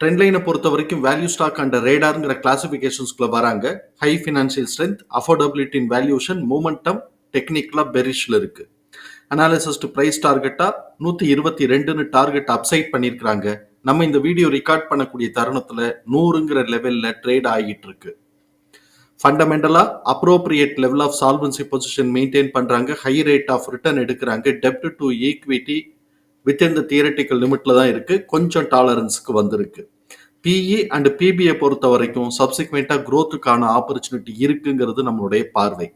Trend லைனை பொறுத்த வரைக்கும் வேல்யூ ஸ்டாக் அண்ட் ரேடாருங்கிற கிளாசிபிகேஷன்ஸ்குள்ள வராங்க. ஹை ஃபினான்ஷியல் ஸ்ட்ரென்த் அஃபோர்டபிலிட்டின் வேல்யூஷன் மூமெண்டம் டெக்னிக்கலாக பெரிஷில் இருக்கு. அனாலிசிஸ் டு ப்ரைஸ் டார்கெட்டாக நூற்றி இருபத்தி ரெண்டுன்னு டார்கெட் அப்சைட் பண்ணியிருக்கிறாங்க நம்ம இந்த வீடியோ ரெக்கார்ட் பண்ணக்கூடிய தருணத்தில் நூறுங்கிற லெவலில் ட்ரேட் ஆகிட்டு இருக்கு. ஃபண்டமெண்டலாக appropriate level of solvency position maintain பண்ணுறாங்க ஹை ரேட் ஆஃப் ரிட்டர்ன் எடுக்கிறாங்க. டெப்ட் to equity within the theoretical லிமிட்ல தான் இருக்கு. கொஞ்சம் டாலரன்ஸுக்கு வந்திருக்கு. பிஇ அண்ட் பிபிஐ பொறுத்த வரைக்கும் சப்சிக்வெண்ட்டாக க்ரோத்துக்கான ஆப்பர்ச்சுனிட்டி இருக்குங்கிறது நம்மளுடைய பார்வை.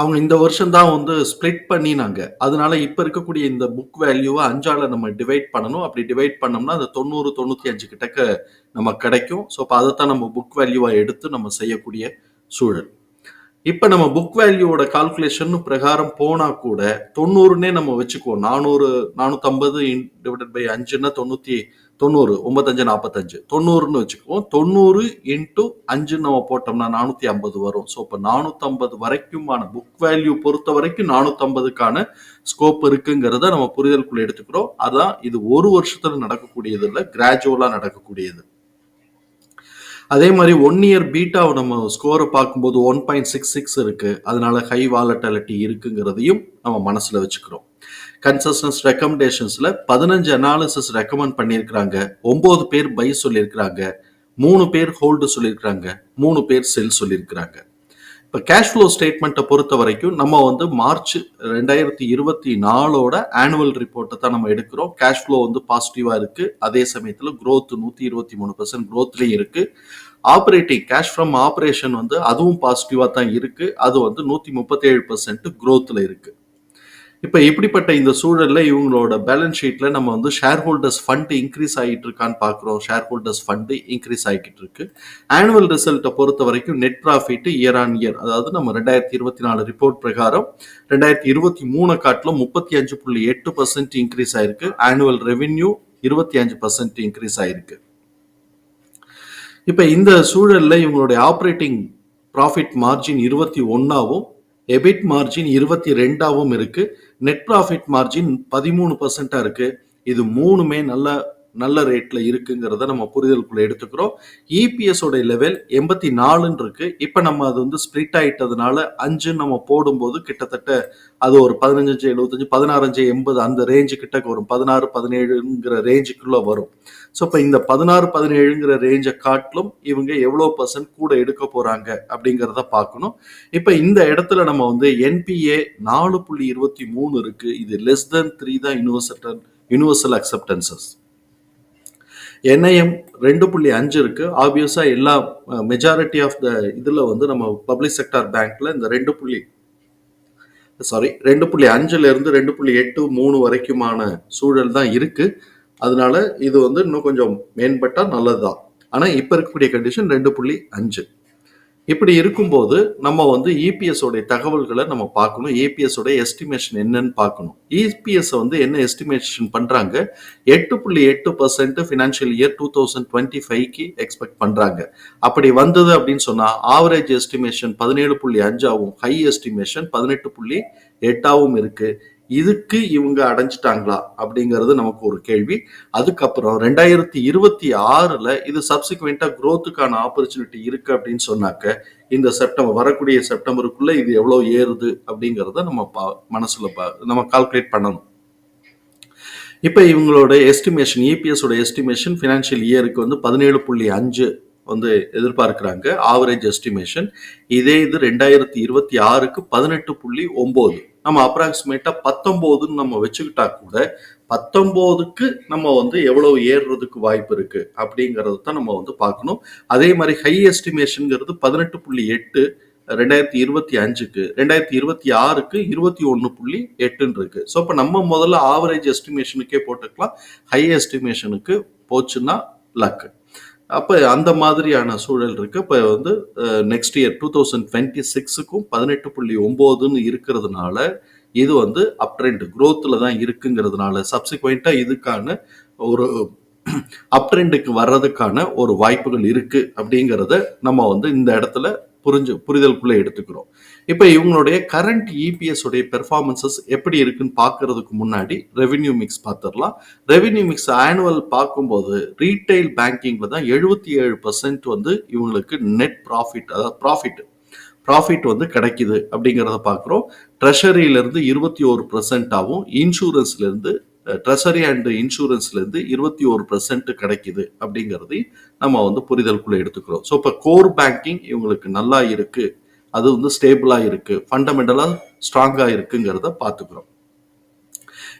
அவங்க இந்த வருஷம் தான் வந்து ஸ்ப்ளிட் பண்ணினாங்க. அதனால இப்போ இருக்கக்கூடிய இந்த புக் வேல்யூவை அஞ்சால நம்ம டிவைட் பண்ணணும். அப்படி டிவைட் பண்ணோம்னா அந்த தொண்ணூறு தொண்ணூற்றி அஞ்சு கிட்டக்க நம்ம கிடைக்கும். ஸோ அப்போ அதைத்தான் நம்ம புக் வேல்யூவாக எடுத்து நம்ம செய்யக்கூடிய சூழல். இப்போ நம்ம புக் வேல்யூவோட கால்குலேஷன் பிரகாரம் போனா கூட தொண்ணூறுனே நம்ம வச்சுக்குவோம். நானூறு நானூற்றம்பது டிவைடட் பை அஞ்சுன்னா தொண்ணூற்றி தொண்ணூறு ஒன்பத்தஞ்சு நாற்பத்தஞ்சு தொண்ணூறுன்னு வச்சுக்குவோம். தொண்ணூறு இன்ட்டு அஞ்சுன்னு நம்ம போட்டோம்னா நானூற்றி ஐம்பது வரும். ஸோ இப்போ நானூற்றம்பது வரைக்குமான புக் வேல்யூ பொறுத்த வரைக்கும் நானூற்றம்பதுக்கான ஸ்கோப் இருக்குங்கிறத நம்ம புரிதலுக்குள்ள எடுத்துக்கிறோம். அதான் இது ஒரு வருஷத்துல நடக்கக்கூடியது இல்லை கிராஜுவலாக நடக்கக்கூடியது. அதே மாதிரி ஒன் இயர் பீட்டாவை நம்ம ஸ்கோரை பார்க்கும்போது ஒன் பாயிண்ட் சிக்ஸ் சிக்ஸ் இருக்குது அதனால ஹை வாலட்டாலிட்டி இருக்குங்கிறதையும் நம்ம மனசில் வச்சுக்கிறோம். கன்சஸ்டன்ஸ் ரெக்கமெண்டேஷன்ஸில் பதினஞ்சு அனாலிசிஸ் ரெக்கமெண்ட் பண்ணியிருக்கிறாங்க. ஒம்பது பேர் பை சொல்லியிருக்கிறாங்க. மூணு பேர் ஹோல்டு சொல்லியிருக்கிறாங்க. மூணு பேர் செல் சொல்லியிருக்கிறாங்க. இப்போ கேஷ் ஃப்ளோ ஸ்டேட்மெண்ட்டை பொறுத்த வரைக்கும் நம்ம வந்து மார்ச் ரெண்டாயிரத்தி இருபத்தி நாலோட ஆனுவல் ரிப்போர்ட்டை தான் நம்ம எடுக்கிறோம். கேஷ் ஃப்ளோ வந்து பாசிட்டிவாக இருக்குது அதே சமயத்தில் க்ரோத் நூற்றி இருபத்தி மூணு பர்சன்ட் க்ரோத்லேயும் இருக்குது ஆப்ரேட்டிங் கேஷ் ஃப்ரம் ஆப்ரேஷன் வந்து அதுவும் பாசிட்டிவாக தான் இருக்குது அது வந்து நூற்றி முப்பத்தேழு பர்சன்ட் க்ரோத்தில் இருக்குது இப்போ இப்படிப்பட்ட இந்த சூழல்ல இவங்களோட பேலன்ஸ் ஷீட்ல நம்ம வந்து ஷேர் ஹோல்டர்ஸ் ஃபண்ட் இன்க்ரீஸ் ஆகிட்டு இருக்கான்னு பார்க்குறோம் ஷேர் ஹோல்டர்ஸ் ஃபண்டு இன்க்ரீஸ் ஆகிட்டு இருக்கு. ஆனுவல் ரிசல்ட்டை பொறுத்த வரைக்கும் net profit year on year அதாவது நம்ம ரெண்டாயிரத்தி இருபத்தி நாலு ரிப்போர்ட் பிரகாரம் ரெண்டாயிரத்தி இருபத்தி மூணு காட்டிலும் முப்பத்தி அஞ்சு புள்ளி எட்டு பர்சன்ட் இன்க்ரீஸ் ஆயிருக்கு. ஆனுவல் ரெவென்யூ இருபத்தி அஞ்சு பர்சன்ட் இன்க்ரீஸ் ஆயிருக்கு. இப்போ இந்த சூழல்ல இவங்களுடைய ஆப்ரேட்டிங் ப்ராஃபிட் மார்ஜின் இருபத்தி ஒன்னாவும் எபிட் மார்ஜின் இருபத்தி ரெண்டாவும் இருக்குது நெட் ப்ராஃபிட் மார்ஜின் பதிமூணு பர்சன்டா இருக்குது இது மூணுமே நல்ல நல்ல ரேட்ல இருக்குங்கிறத நம்ம புரிதலுக்குள்ள எடுத்துக்கிறோம். இபிஎஸ் உடைய லெவல் எண்பத்தி நாலுன்னு இருக்கு. இப்போ நம்ம அது வந்து ஸ்ப்ளிட் ஆயிட்டதுனால அஞ்சு நம்ம போடும்போது கிட்டத்தட்ட அது ஒரு பதினஞ்சு எழுபத்தஞ்சு பதினாறஞ்சு எண்பது அந்த ரேஞ்சு கிட்ட வரும். பதினாறு பதினேழுங்கிற ரேஞ்சுக்குள்ள வரும். ஸோ இப்போ இந்த பதினாறு பதினேழுங்கிற ரேஞ்சை காட்டிலும் இவங்க எவ்வளோ பர்சன்ட் கூட எடுக்க போறாங்க அப்படிங்கிறத பார்க்கணும். இப்போ இந்த இடத்துல நம்ம வந்து என்பிஏ நாலு புள்ளி இருபத்தி மூணு இருக்கு. இது லெஸ் தென் த்ரீ தான் யூனிவர்சல் யூனிவர்சல் அக்செப்டன்சஸ் என்ஐஎம் ரெண்டு புள்ளி அஞ்சு இருக்கு. ஆப்வியஸா எல்லா மெஜாரிட்டி ஆஃப் த இதுல வந்து நம்ம பப்ளிக் செக்டார் பேங்க்ல இந்த ரெண்டு புள்ளி சாரி ரெண்டு புள்ளி அஞ்சுல இருந்து ரெண்டு புள்ளி எட்டு மூணு வரைக்குமான சூழல் தான் இருக்கு. அதனால இது வந்து இன்னும் கொஞ்சம் மேம்பட்டா நல்லதுதான். ஆனா இப்ப இருக்கக்கூடிய கண்டிஷன் ரெண்டு புள்ளி அஞ்சு. இப்படி இருக்கும்போது நம்ம வந்து இபிஎஸ் உடைய தகவல்களை நம்ம பார்க்கணும். ஏபிஎஸ் உடைய எஸ்டிமேஷன் என்னன்னு பார்க்கணும். இபிஎஸ் வந்து என்ன எஸ்டிமேஷன் பண்றாங்க? எட்டு புள்ளி எட்டு percent financial year two thousand twenty ஃபைவ்க்கு எக்ஸ்பெக்ட் பண்றாங்க. அப்படி வந்தது அப்படின்னு சொன்னா ஆவரேஜ் எஸ்டிமேஷன் பதினேழு புள்ளி அஞ்சாவும் ஹை எஸ்டிமேஷன் பதினெட்டு புள்ளி எட்டாவும் இருக்கு. இதுக்கு இவங்க அடைஞ்சிட்டாங்களா அப்படிங்கிறது நமக்கு ஒரு கேள்வி. அதுக்கப்புறம் ரெண்டாயிரத்தி இருபத்தி ஆறுல இது சப்சிக்வெண்டா குரோத்துக்கான ஆப்பர்ச்சுனிட்டி இருக்கு அப்படின்னு சொன்னாக்க இந்த செப்டம்பர் வரக்கூடிய செப்டம்பருக்குள்ள இது எவ்வளவு ஏறுது அப்படிங்கிறத நம்ம பா- மனசுல பா- நம்ம கால்குலேட் பண்ணணும். இப்போ இவங்களோட எஸ்டிமேஷன் இபிஎஸ் எஸ்டிமேஷன் ஃபினான்ஷியல் இயருக்கு வந்து பதினேழு புள்ளி அஞ்சு வந்து எதிர்பார்க்கிறாங்க. ஆவரேஜ் எஸ்டிமேஷன் இதே இது ரெண்டாயிரத்தி இருபத்தி ஆறுக்கு பதினெட்டு புள்ளி ஒன்பது நம்ம அப்ராக்சிமேட்டா பத்தொம்போதுன்னு நம்ம வச்சுக்கிட்டா கூட பத்தொம்போதுக்கு நம்ம வந்து எவ்வளவு ஏறுறதுக்கு வாய்ப்பு இருக்கு அப்படிங்கிறது தான் நம்ம வந்து பார்க்கணும். அதே மாதிரி ஹை எஸ்டிமேஷனுங்கிறது பதினெட்டு புள்ளி எட்டு ரெண்டாயிரத்தி இருபத்தி அஞ்சுக்கு ரெண்டாயிரத்தி இருபத்தி ஆறுக்கு இருபத்தி ஒன்று புள்ளி எட்டுன்னு இருக்கு. ஸோ இப்போ நம்ம முதல்ல ஆவரேஜ் எஸ்டிமேஷனுக்கே போட்டுக்கலாம். ஹை எஸ்டிமேஷனுக்கு போச்சுன்னா லக்கு அப்போ அந்த மாதிரியான சூழல் இருக்கு. இப்போ வந்து next year two thousand twenty சிக்ஸுக்கும் பதினெட்டு புள்ளி ஒம்போதுன்னு இருக்கிறதுனால இது வந்து அப் ட்ரெண்ட் க்ரோத்தில் தான் இருக்குங்கிறதுனால சப்சிக்வெண்ட்டாக இதுக்கான ஒரு அப் ட்ரெண்டுக்கு வர்றதுக்கான ஒரு வாய்ப்புகள் இருக்குது அப்படிங்கிறத நம்ம வந்து இந்த இடத்துல புரிஞ்சு புரிதலுக்குள்ளே எடுத்துக்கிறோம். இப்போ இவங்களுடைய கரண்ட் இபிஎஸ் உடைய பெர்ஃபார்மன்சஸ் எப்படி இருக்குன்னு பார்க்கறதுக்கு முன்னாடி ரெவென்யூ மிக்ஸ் பார்த்துடலாம். ரெவென்யூ மிக்ஸ் ஆனுவல் பார்க்கும்போது ரீட்டைல் பேங்கிங்ல தான் எழுபத்தி ஏழு பர்சன்ட் வந்து இவங்களுக்கு நெட் ப்ராஃபிட் அதாவது ப்ராஃபிட் ப்ராஃபிட் வந்து கிடைக்குது அப்படிங்கிறத பார்க்குறோம். ட்ரெஷரியிலேருந்து இருபத்தி ஒரு பர்சன்ட்டாகவும் இன்சூரன்ஸ்லேருந்து ட்ரெஷரி அண்ட் இன்சூரன்ஸ்லேருந்து இருபத்தி ஒரு பர்சன்ட் கிடைக்குது அப்படிங்கிறதையும் நம்ம வந்து புரிதலுக்குள்ளே எடுத்துக்கிறோம். ஸோ இப்போ கோர் பேங்கிங் இவங்களுக்கு நல்லா இருக்குது அது வந்து ஸ்டேபிளாக இருக்கு. ஃபண்டமெண்டலாக ஸ்ட்ராங்காக இருக்குங்கிறத பார்த்துக்கிறோம்.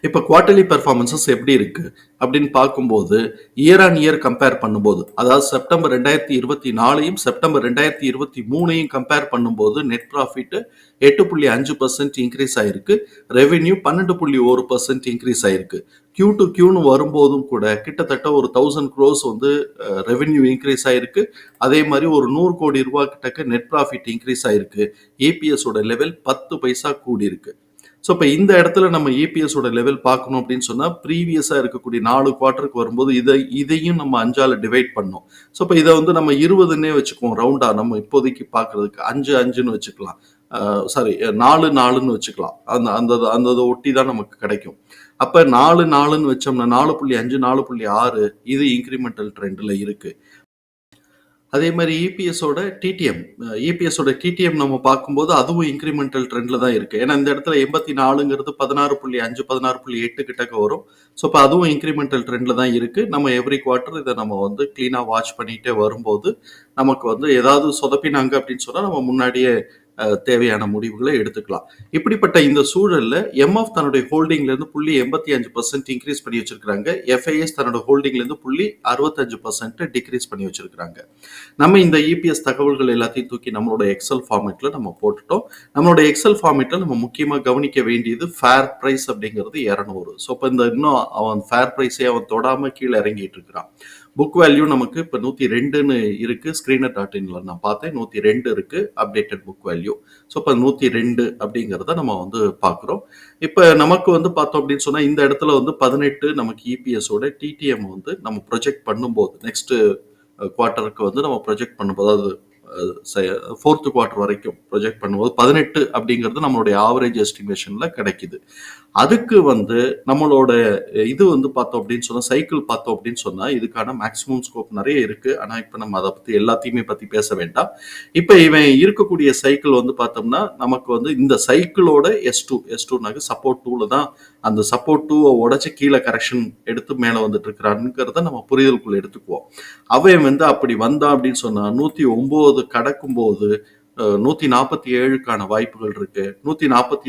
இப்போ குவார்டர்லி பெர்ஃபார்மன்சஸ் எப்படி இருக்கு அப்படின்னு பார்க்கும்போது இயர் ஆன் இயர் கம்பேர் பண்ணும்போது அதாவது செப்டம்பர் ரெண்டாயிரத்தி இருபத்தி நாலையும் செப்டம்பர் ரெண்டாயிரத்தி இருபத்தி மூணையும் கம்பேர் பண்ணும்போது நெட் ப்ராஃபிட் எட்டு புள்ளி அஞ்சு பர்சன்ட் இன்க்ரீஸ் ஆயிருக்கு. ரெவென்யூ பன்னெண்டு புள்ளி ஒரு பர்சன்ட் இன்க்ரீஸ் ஆயிருக்கு. கியூ டு கியூன்னு வரும்போதும் கூட கிட்டத்தட்ட ஒரு தௌசண்ட் க்ரோஸ் வந்து ரெவென்யூ இன்க்ரீஸ் ஆயிருக்கு. அதே மாதிரி ஒரு நூறு கோடி ரூபா கிட்டக்க நெட் ப்ராஃபிட் இன்க்ரீஸ் ஆயிருக்கு. ஏபிஎஸோட லெவல் பத்து பைசா கூடியிருக்கு. ஸோ இப்போ இந்த இடத்துல நம்ம ஏபிஎஸோட லெவல் பார்க்கணும் அப்படின்னு சொன்னால் ப்ரீவியஸாக இருக்கக்கூடிய நாலு குவார்ட்டருக்கு வரும்போது இதை இதையும் நம்ம அஞ்சால டிவைட் பண்ணோம் ஸோ இப்போ இதை வந்து நம்ம இருபதுன்னே வச்சுக்குவோம் ரவுண்டாக நம்ம இப்போதைக்கு பார்க்கறதுக்கு அஞ்சு அஞ்சுன்னு வச்சுக்கலாம். சாரி நாலு நாலுன்னு வச்சுக்கலாம். அந்த அந்த அந்த இதை ஒட்டி தான் நமக்கு கிடைக்கும். அப்போ நாலு நாலுன்னு வச்சோம்னா நாலு புள்ளி அஞ்சு நாலு புள்ளி ஆறு இது இன்க்ரிமெண்டல் ட்ரெண்டில் இருக்கு. அதே மாதிரி இபிஎஸோட டிடிஎம் இபிஎஸோட டிடிஎம் நம்ம பார்க்கும்போது அதுவும் இன்க்ரிமெண்டல் ட்ரெண்டில் தான் இருக்குது ஏன்னா இந்த இடத்துல எண்பத்தி நாலுங்கிறது பதினாறு புள்ளி அஞ்சு பதினாறு புள்ளி எட்டு கிட்டக்க வரும். ஸோ இப்போ அதுவும் இன்க்ரிமெண்டல் ட்ரெண்டில் தான் இருக்குது நம்ம எவ்ரி குவார்ட்டர் இதை நம்ம வந்து க்ளீனாக வாட்ச் பண்ணிகிட்டே வரும்போது நமக்கு வந்து ஏதாவது சொதப்பினாங்க அப்படின்னு சொன்னால் நம்ம முன்னாடியே தேவையான முடிவுகளை எடுத்துக்கலாம். இப்படிப்பட்ட இந்த சூழல்ல எம்எஃப் தன்னுடைய ஹோல்டிங்ல இருந்து புள்ளி எண்பத்தி அஞ்சு பர்சன்ட் இன்க்ரீஸ் பண்ணி வச்சிருக்காங்க எஃப்ஐஎஸ் தன்னோட ஹோல்டிங்ல இருந்து புள்ளி அறுபத்தஞ்சு பர்சன்ட் டிக்ரீஸ் பண்ணி வச்சிருக்காங்க நம்ம இந்த இபிஎஸ் தகவல்கள் எல்லாத்தையும் தூக்கி நம்மளோட எக்ஸல் ஃபார்மேட்ல நம்ம போட்டுட்டோம். நம்மளோட எக்ஸல் ஃபார்மேட்ல நம்ம முக்கியமா கவனிக்க வேண்டியது ஃபேர் பிரைஸ் அப்படிங்கிறது இரநூறு. ஸோ இப்போ இந்த இன்னும் அவன் ஃபேர் பிரைஸே அவன் தொடாம கீழே இறங்கிட்டு இருக்கிறான். புக் வேல்யூ நமக்கு இப்போ நூற்றி ரெண்டுன்னு இருக்குது ஸ்க்ரீனர் டாட் இன்ல நான் பார்த்தேன். நூற்றி ரெண்டு இருக்குது அப்டேட்டட் புக் வேல்யூ ஸோ இப்போ நூற்றி ரெண்டு அப்படிங்கிறத நம்ம வந்து பார்க்குறோம். இப்போ நமக்கு வந்து பார்த்தோம் அப்படின்னு சொன்னால் இந்த இடத்துல வந்து பதினெட்டு நமக்கு இபிஎஸோட டிடிஎம் வந்து நம்ம ப்ரொஜெக்ட் பண்ணும்போது நெக்ஸ்ட்டு குவார்ட்டருக்கு வந்து நம்ம ப்ரொஜெக்ட் பண்ணும்போது அதாவது ஃபோர்த்து குவார்ட்டர் வரைக்கும் ப்ரொஜெக்ட் பண்ணும்போது பதினெட்டு அப்படிங்கிறது நம்மளுடைய ஆவரேஜ் எஸ்டிமேஷனில் கிடைக்குது. அதுக்கு வந்து நம்மளோட இது வந்து பார்த்தோம் அப்படின்னு சொன்னா சைக்கிள் பார்த்தோம் அப்படின்னு சொன்னா இதுக்கான மேக்ஸிமம் ஸ்கோப் நிறைய இருக்கு. ஆனா இப்போ நம்ம அதை பத்தி எல்லாத்தையுமே பத்தி பேச வேண்டாம். இப்போ இவன் இருக்கக்கூடிய சைக்கிள் வந்து பார்த்தோம்னா நமக்கு வந்து இந்த சைக்கிளோட எஸ் டூ எஸ் டூனாக்கு சப்போர்ட் டூல தான் அந்த சப்போர்ட் டூவை உடைச்சு கீழே கரெக்ஷன் எடுத்து மேலே வந்துட்டு இருக்கிறான்ங்கிறத நம்ம புரிதலுக்குள்ள எடுத்துக்குவோம். அவன் வந்து அப்படி வந்தான் அப்படின்னு சொன்னா நூத்தி ஒன்பது கடக்கும் போது நூத்தி நாற்பத்தி ஏழுக்கான வாய்ப்புகள் இருக்கு. நூத்தி நாற்பத்தி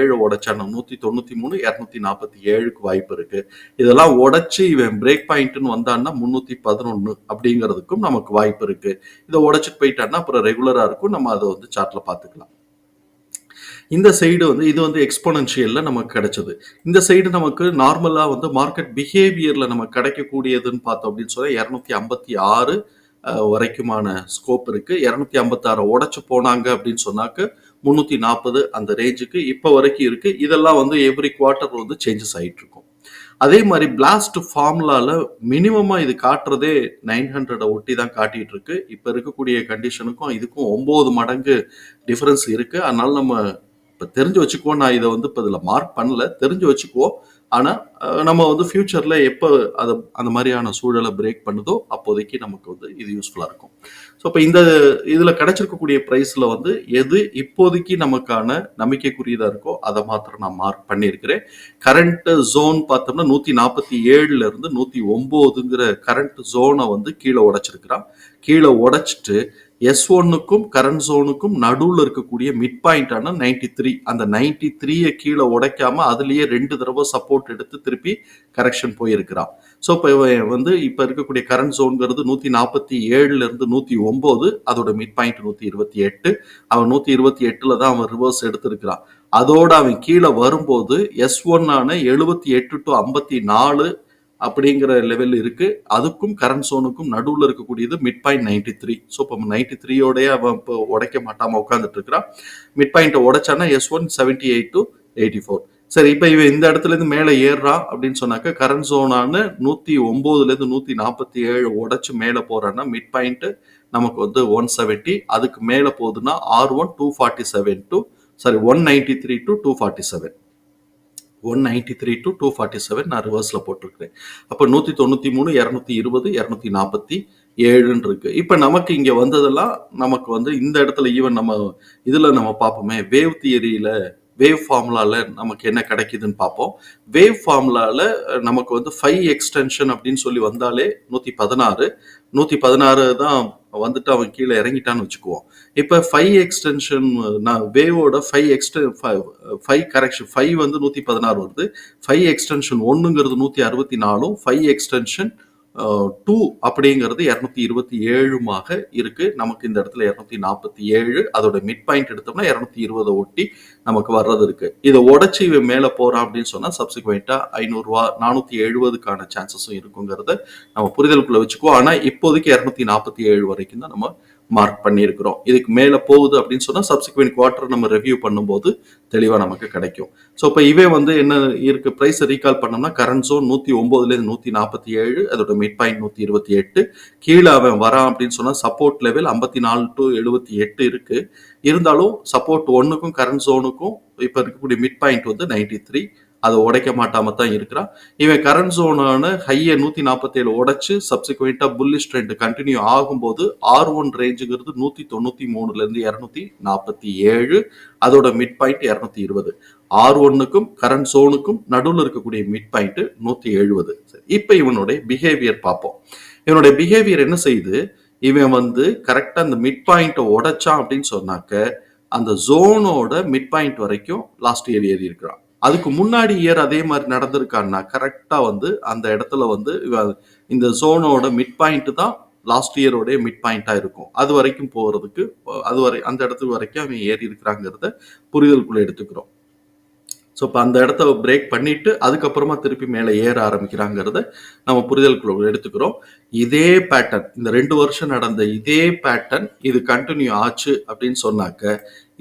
ஏழு உடைச்சான நூத்தி தொண்ணூத்தி மூணு இருநூத்தி நாற்பத்தி ஏழுக்கு வாய்ப்பு இருக்கு. இதெல்லாம் உடைச்சு இவன் பிரேக் பாயிண்ட்னு வந்தான்னா முன்னூத்தி பதினொன்னு அப்படிங்கிறதுக்கும் நமக்கு வாய்ப்பு இருக்கு. இதை உடைச்சிட்டு போயிட்டான்னா அப்புறம் ரெகுலரா இருக்கும். நம்ம அதை வந்து சார்ட்ல பாத்துக்கலாம் இந்த சைடு வந்து இது வந்து எக்ஸ்போனன்ஷியல்ல நமக்கு கிடைச்சது. இந்த சைடு நமக்கு நார்மலா வந்து மார்க்கெட் பிஹேவியர்ல நமக்கு கிடைக்கக்கூடியதுன்னு பார்த்தோம் அப்படின்னு சொன்னா இரநூத்தி ஐம்பத்தி ஆறு வரைக்குமான ஸ்கோப் இருக்கு. இரநூத்தி ஐம்பத்தாறு உடச்சு போனாங்க அப்படின்னு சொன்னாக்க முந்நூற்றி நாற்பது அந்த ரேஞ்சுக்கு இப்போ வரைக்கும் இருக்கு. இதெல்லாம் வந்து எவ்ரி குவார்ட்டர் வந்து சேஞ்சஸ் ஆகிட்டு இருக்கும். அதே மாதிரி பிளாஸ்ட் ஃபார்முலால மினிமமா இது காட்டுறதே நைன் ஹண்ட்ரடை ஒட்டி தான் காட்டிட்டு இருக்கு. இப்போ இருக்கக்கூடிய கண்டிஷனுக்கும் இதுக்கும் ஒன்பது மடங்கு டிஃபரன்ஸ் இருக்கு. அதனால நம்ம இப்போ தெரிஞ்சு வச்சுக்குவோம் நான் இதை வந்து இப்போ இதில் மார்க் பண்ணல. தெரிஞ்சு வச்சுக்குவோம். ஆனால் நம்ம வந்து ஃப்யூச்சரில் எப்போ அதை அந்த மாதிரியான சூழலை பிரேக் பண்ணுதோ அப்போதைக்கு நமக்கு வந்து இது யூஸ்ஃபுல்லாக இருக்கும். ஸோ இப்போ இந்த இதில் கிடைச்சிருக்கக்கூடிய ப்ரைஸில் வந்து எது இப்போதைக்கு நமக்கான நம்பிக்கைக்குரியதாக இருக்கோ அதை மாத்திரம் நான் மார்க் பண்ணியிருக்கிறேன். கரண்ட் ஜோன் பார்த்தோம்னா நூற்றி நாற்பத்தி ஏழுல இருந்து நூற்றி ஒம்போதுங்கிற கரண்ட் ஜோனை வந்து கீழே உடைச்சிருக்கிறான். கீழே உடைச்சிட்டு எஸ் ஒன்னுக்கும் கரண்ட் ஜோனுக்கும் நடுவில் இருக்கக்கூடிய மிட் பாயிண்டான நைன்டி த்ரீ அந்த நைன்டி த்ரீயை கீழே உடைக்காம அதுலேயே ரெண்டு தடவை சப்போர்ட் எடுத்து திருப்பி கரெக்ஷன் போயிருக்கிறான். ஸோ இப்போ வந்து இப்போ இருக்கக்கூடிய கரண்ட் ஸோனுங்கிறது நூற்றி நாற்பத்தி ஏழுல இருந்து நூற்றி ஒம்பது அதோட மிட் பாயிண்ட் நூற்றி இருபத்தி எட்டு. அவன் நூற்றி இருபத்தி எட்டில் தான் அவன் ரிவர்ஸ் எடுத்திருக்கிறான். அதோட அவன் கீழே வரும்போது எஸ் ஒன்னான எழுபத்தி எட்டு டு ஐம்பத்தி நாலு அப்படிங்கிற லெவல் இருக்கு. அதுக்கும் கரண்ட் சோனுக்கும் நடுவில் இருக்கக்கூடியது mid point ninety three so இப்போ நைன்டி த்ரீயோடய அவன் இப்போ உடைக்க மாட்டாமல் உட்காந்துட்டு இருக்கிறான். மிட் பாயிண்ட்டை உடைச்சானா S one seventy eight to eighty four சரி இப்போ இவன் இந்த இடத்துல இருந்து மேலே ஏறுறான் அப்படின்னு சொன்னாக்க கரண்ட் சோனானு நூற்றி ஒம்போதுலேருந்து நூற்றி நாற்பத்தி ஏழு உடச்சி மேலே போகிறான்னா மிட் பாயிண்ட்டு நமக்கு வந்து ஒன் செவன்ட்டி அதுக்கு மேலே போகுதுன்னா R one two forty seven to sorry one ninety three to two forty seven one ninety three to two forty seven நான் ரிவர்ஸில் போட்டிருக்கிறேன். அப்போ நூற்றி தொண்ணூற்றி மூணு இரநூத்தி இருபது இரநூத்தி நாற்பத்தி ஏழுன்னு இருக்கு. இப்போ நமக்கு இங்கே வந்ததெல்லாம் நமக்கு வந்து இந்த இடத்துல ஈவன் நம்ம இதில் நம்ம பார்ப்போமே வேவ் தியரியில் வேவ் ஃபார்முலாவில் நமக்கு என்ன கிடைக்குதுன்னு பார்ப்போம். வேவ் ஃபார்முலாவில் நமக்கு வந்து ஃபைவ் எக்ஸ்டென்ஷன் அப்படின்னு சொல்லி வந்தாலே நூற்றி பதினாறு. நூற்றி பதினாறு தான் வந்துட்டு அவன் கீழே இறங்கிட்டான்னு வச்சுக்குவோம். இப்போ ஃபைவ் எக்ஸ்டென்ஷன் நான் வேவோட ஃபைவ் எக்ஸ்டென் ஃபைவ் கரெக்ஷன் ஃபைவ் வந்து நூற்றி பதினாறு வருது. ஃபைவ் எக்ஸ்டென்ஷன் ஒன்றுங்கிறது நூற்றி அறுபத்தி நாலும் ஃபைவ் எக்ஸ்டென்ஷன் டூ அப்படிங்கிறது இரநூத்தி இருபத்தி ஏழுமாக இருக்கு. நமக்கு இந்த இடத்துல இரநூத்தி நாற்பத்தி ஏழு. அதோட மிட் பாயிண்ட் எடுத்தோம்னா இரநூத்தி இருபதை ஒட்டி நமக்கு வர்றது இருக்கு. இதை உடச்சி இவன் மேலே போறான் அப்படின்னு சொன்னா சப்சிக்வெண்டா ஐநூறுரூவா நானூத்தி எழுபதுக்கான சான்சஸும் இருக்குங்கிறத நம்ம புரிதலுக்குள்ள வச்சுக்குவோம். ஆனா இப்போதைக்கு இரநூத்தி நாற்பத்தி ஏழு வரைக்கும் தான் நம்ம மார்க் பண்ணியிருக்கிறோம். இதுக்கு மேலே போகுது அப்படின்னு சொன்னால் சப்சிக்வெண்ட் குவார்டர் நம்ம ரிவ்யூ பண்ணும்போது தெளிவாக நமக்கு கிடைக்கும். ஸோ இப்போ இவே வந்து என்ன இருக்கு? ப்ரைஸை ரீகால் பண்ணோம்னா கரண்ட் ஜோன் நூற்றி ஒம்போதுலேருந்து நூற்றி நாற்பத்தி ஏழு அதோட மிட் பாயிண்ட் நூற்றி இருபத்தி எட்டு கீழே அவன் வரான் அப்படின்னு சொன்னால் சப்போர்ட் லெவல் ஐம்பத்தி நாலு டு எழுபத்தி எட்டு இருக்குது இருந்தாலும் சப்போர்ட் ஒன்றுக்கும் கரண்ட் ஜோனுக்கும் இப்போ இருக்கக்கூடிய மிட் பாயிண்ட் வந்து நைன்டி த்ரீ அதை உடைக்க மாட்டாம தான் இருக்கிறான் இவன் கரண்ட் ஜோனான ஹையை நூற்றி நாற்பத்தேழு உடைச்சு சப்சிக்வெண்ட்டாக புல்லிஷ் ட்ரெண்ட் கண்டினியூ ஆகும்போது ஆர் ஒன் ரேஞ்சுங்கிறது நூற்றி தொண்ணூற்றி மூணுலேருந்து இரநூத்தி நாற்பத்தி ஏழு அதோட மிட் பாயிண்ட் இரநூத்தி இருபது ஆர் ஒன்னுக்கும் கரண்ட் ஜோனுக்கும் நடுவில் இருக்கக்கூடிய மிட் பாயிண்ட் நூற்றி எழுபது இப்போ இவனுடைய பிஹேவியர் பார்ப்போம். இவனுடைய பிஹேவியர் என்ன செய்யுது? இவன் வந்து கரெக்டாக அந்த மிட் பாயிண்ட்டை உடைச்சான் அப்படின்னு சொன்னாக்க அந்த ஜோனோட மிட் பாயிண்ட் வரைக்கும் லாஸ்ட் இயர் ஏறி இருக்கிறான். அதுக்கு முன்னாடி இயர் அதே மாதிரி நடந்திருக்கான்னா கரெக்டாக வந்து அந்த இடத்துல வந்து இந்த ஜோனோட மிட் பாயிண்ட் தான் லாஸ்ட் இயரோடைய மிட் பாயிண்ட்டாக இருக்கும். அது வரைக்கும் போகிறதுக்கு அது வரை அந்த இடத்துக்கு வரைக்கும் அவன் ஏறி இருக்கிறாங்கிறத புரிதலுக்குள்ளே எடுத்துக்கிறோம். ஸோ இப்போ அந்த இடத்த பிரேக் பண்ணிட்டு அதுக்கப்புறமா திருப்பி மேலே ஏற ஆரம்பிக்கிறாங்கிறத நம்ம புரிதலுக்குள்ள எடுத்துக்கிறோம். இதே பேட்டர்ன் இந்த ரெண்டு வருஷம் நடந்த இதே பேட்டர்ன் இது கண்டினியூ ஆச்சு அப்படின்னு சொன்னாக்க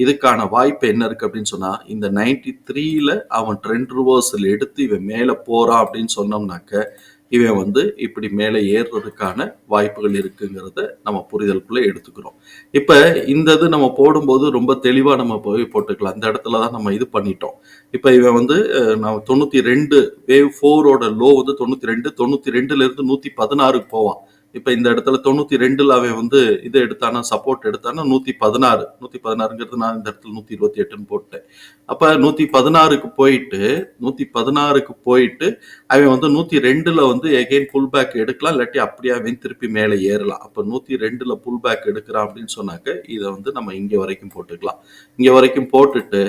இதுக்கான வாய்ப்பு என்ன இருக்கு அப்படின்னு சொன்னா இந்த நைன்டி த்ரீல அவன் ட்ரெண்ட் ரிவர்சல் எடுத்து இவன் மேலே போறான் அப்படின்னு சொன்னோம்னாக்க இவன் வந்து இப்படி மேலே ஏறுறதுக்கான வாய்ப்புகள் இருக்குங்கிறத நம்ம புரிதலுக்குள்ள எடுத்துக்கிறோம். இப்போ இந்த இது நம்ம போடும்போது ரொம்ப தெளிவா நம்ம போய் போட்டுக்கலாம். அந்த இடத்துல தான் நம்ம இது பண்ணிட்டோம். இப்போ இவன் வந்து நம்ம தொண்ணூற்றி தொண்ணூத்தி ரெண்டு வேவ் ஃபோரோட லோ வந்து தொண்ணூத்தி ரெண்டு தொண்ணூத்தி ரெண்டுல இருந்து நூத்தி பதினாறுக்கு போவான். இப்போ இந்த இடத்துல தொண்ணூற்றி ரெண்டில் அவன் வந்து இது எடுத்தானா சப்போர்ட் எடுத்தானா நூற்றி பதினாறு. நூற்றி பதினாறுங்கிறது நான் இந்த இடத்துல நூற்றி இருபத்தி எட்டுன்னு போட்டேன் அப்போ நூற்றி பதினாறுக்கு போயிட்டு நூற்றி பதினாறுக்கு போயிட்டு அவன் வந்து நூற்றி ரெண்டில் வந்து எகைன் புல் பேக் எடுக்கலாம் இல்லாட்டி அப்படியே அவன் திருப்பி மேலே ஏறலாம். அப்போ நூற்றி ரெண்டில் புல் பேக் எடுக்கிறான் அப்படின்னு சொன்னாக்க இதை வந்து நம்ம இங்கே வரைக்கும் போட்டுக்கலாம். இங்கே வரைக்கும் போட்டுட்டு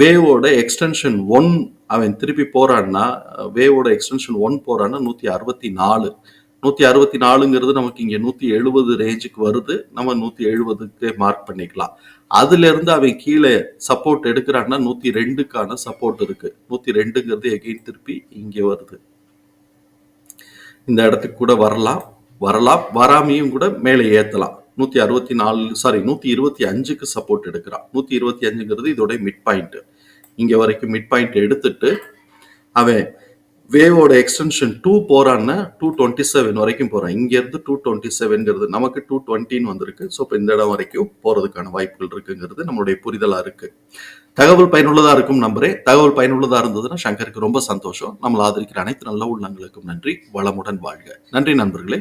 வேவோட எக்ஸ்டென்ஷன் ஒன் அவன் திருப்பி போறான்னா வேவோட எக்ஸ்டென்ஷன் ஒன் போறான்னா நூற்றி அறுபத்தி நாலு. நூத்தி அறுபத்தி நாலுங்கிறது நமக்கு இங்க நூத்தி எழுபது ரேஞ்சுக்கு வருது. நம்ம நூத்தி எழுபதுக்கு மார்க் பண்ணிக்கலாம். அதுல இருந்து அவன் கீழே சப்போர்ட் எடுக்கிறான்னா நூத்தி ரெண்டுக்கான சப்போர்ட் இருக்கு. நூத்தி ரெண்டுங்கிறது எகைன் திருப்பி இங்க வருது. இந்த இடத்துக்கு கூட வரலாம். வரலாம். வராமையும் கூட மேலே ஏத்தலாம். நூத்தி அறுபத்தி நாலு சாரி நூத்தி இருபத்தி அஞ்சுக்கு சப்போர்ட் எடுக்கிறான். நூத்தி இருபத்தி அஞ்சுங்கிறது இதோட மிட் பாயிண்ட் இங்க வரைக்கும் மிட் பாயிண்ட் எடுத்துட்டு அவன் வேவோட எக்ஸ்டென்ஷன் டூ போறான்னா டூ டுவெண்ட்டி செவன் வரைக்கும் போறான். இங்க இருந்து டூ டுவெண்ட்டி செவன்ங்கிறது நமக்கு டூ டுவெண்ட்டின்னு வந்திருக்கு. ஸோ இப்போ இந்த இடம் வரைக்கும் போறதுக்கான வாய்ப்புகள் இருக்குங்கிறது நம்மளுடைய புரிதலா இருக்கு. தகவல் பயனுள்ளதா இருக்கும் நம்புறேன். தகவல் பயனுள்ளதா இருந்ததுன்னா சங்கருக்கு ரொம்ப சந்தோஷம். நம்மளை ஆதரிக்கிற அனைத்து நல்ல உள்ளங்களுக்கும் நன்றி. வளமுடன் வாழ்க. நன்றி நண்பர்களே.